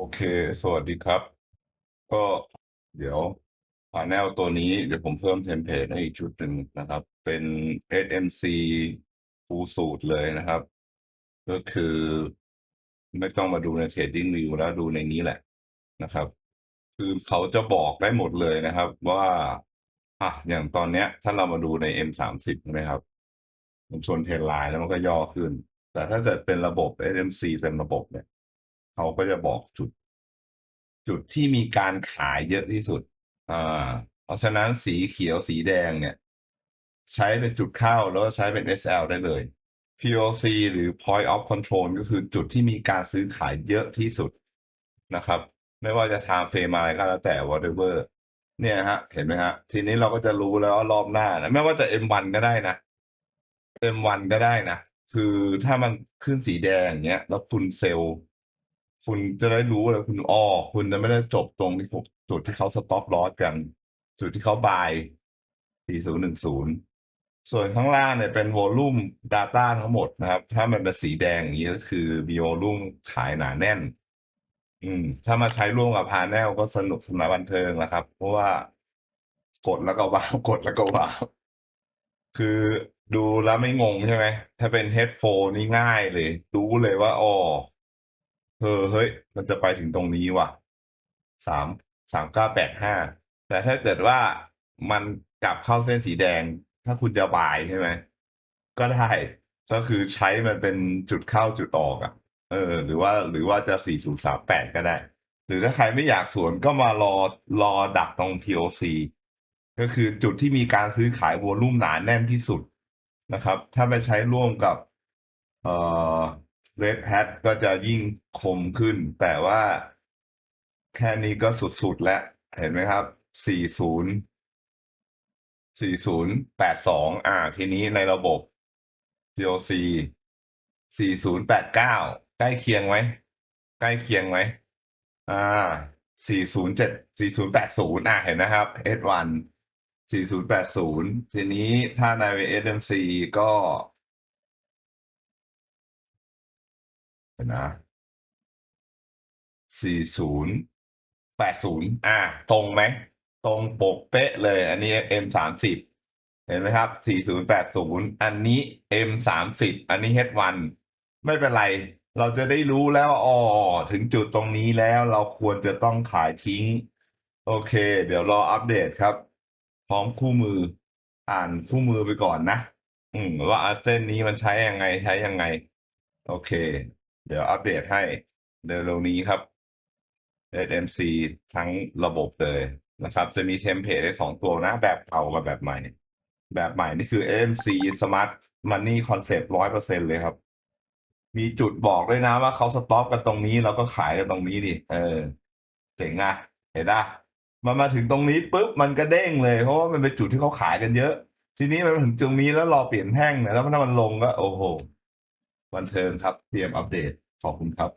โอเค สวัสดีครับ ก็เดี๋ยว panel ตัวนี้เดี๋ยวผมเพิ่มเทมเพลตให้อีกชุดหนึ่งนะครับ เป็น SMC full สูตรเลยนะครับ ก็คือไม่ต้องมาดูใน Trading View แล้วดูในนี้แหละนะครับ คือเขาจะบอกได้หมดเลยนะครับว่าอะอย่างตอนเนี้ย ถ้าเรามาดูใน M30 ใช่ไหมครับ มันชนเทรนไลน์แล้วมันก็ย่อขึ้น แต่ถ้าเกิดเป็นระบบ SMC เต็มระบบเนี่ย เขาก็จะบอกจุด จุดที่มีการขายเยอะที่สุด อ่า เพราะฉะนั้นสีเขียวสีแดงเนี่ย ใช้เป็นจุดเข้าแล้วก็ใช้เป็น SL ได้เลย POC หรือ Point of Control ก็คือจุดที่มีการซื้อขายเยอะที่สุดนะครับ ไม่ว่าจะทำเฟรมอะไรก็แล้วแต่ whatever เนี่ยฮะ เห็นไหมฮะ ทีนี้เราก็จะรู้แล้วว่ารอบหน้านะไม่ว่าจะ M1 ก็ได้นะ M1 ก็ได้นะ คือถ้ามันขึ้นสีแดงเงี้ย แล้วคุณเซลล์ คุณจะได้รู้เลยคุณอ้อคุณจะไม่ได้จบตรงที่ผมจุดที่เขาสต็อปลอสกัน จุดที่เขาบาย 4010 ส่วนข้างล่างเนี่ยเป็นวอลลุ่ม Data ทั้งหมดนะครับ ถ้ามันเป็นสีแดงอย่างนี้ก็คือมีวอลลุ่มขายหนาแน่น อืม ถ้ามาใช้ร่วมกับพาแนลก็สนุกสนานบันเทิงแหละครับ เพราะว่ากดแล้วก็ว้าวกดแล้วก็ว้าวคือดูแล้วไม่งงใช่ไหม ถ้าเป็น headphone นี่ง่ายเลย รู้เลยว่าอ๋อ เออเฮ้ย มันจะไปถึงตรงนี้ว่ะสามสามเก้าแปดห้าแต่ถ้าเกิดว่ามันกลับเข้าเส้นสีแดง ถ้าคุณจะบายใช่ไหมก็ได้ก็คือใช้มันเป็นจุดเข้าจุดออกอะ เออ หรือว่าหรือว่าจะสี่ศูนย์สามแปดก็ได้ หรือถ้าใครไม่อยากสวนก็มารอรอดักตรง POC ก็คือจุดที่มีการซื้อขายวอลุ่มหนาแน่นที่สุดนะครับ ถ้าไปใช้ร่วมกับ เอ่อ Red Hat ก็จะยิ่งคมขึ้น แต่ว่าแค่นี้ก็สุดๆแล้ว เห็นไหมครับ 40 4082 อ่า ทีนี้ในระบบ POC 4089 ใกล้เคียงไหม ใกล้เคียงไหม อ่า 407 4080 อ่า เห็นนะครับ S1 4080 ทีนี้ถ้าใน SMC ก็ เดี๋ยวนะ4080อ่าตรงไหม ตรงปกเป๊ะเลย อันนี้ M30 เห็นไหมครับ4080อันนี้ M30 อันนี้ H1 ไม่เป็นไร เราจะได้รู้แล้วอ๋อถึงจุดตรงนี้แล้วเราควรจะต้องขายทิ้ง โอเค เดี๋ยวรออัปเดตครับ พร้อมคู่มือ อ่านคู่มือไปก่อนนะ อืมว่าเส้นนี้มันใช้ยังไงใช้ยังไง โอเค เดี๋ยวอัปเดตให้เร็วๆนี้ครับ SMC ทั้งระบบเลยนะครับ จะมีเทมเพลตได้สองตัวนะ แบบเก่ากับแบบใหม่ แบบใหม่นี่คือ SMC Smart Money Concept ร้อยเปอร์เซ็นเลยครับ มีจุดบอกด้วยนะว่าเขาสต็อปกันตรงนี้แล้วก็ขายกันตรงนี้ดิ เออเจ๋งอะ เห็นปะมันมาถึงตรงนี้ปุ๊บมันก็เด้งเลยเพราะว่ามันเป็นจุดที่เขาขายกันเยอะ ทีนี้มันมาถึงตรงนี้แล้วรอเปลี่ยนแท่งนี่ยแล้วถ้ามันลงก็โอ้โห บันเทิงครับ เตรียมอัปเดต ขอบคุณครับ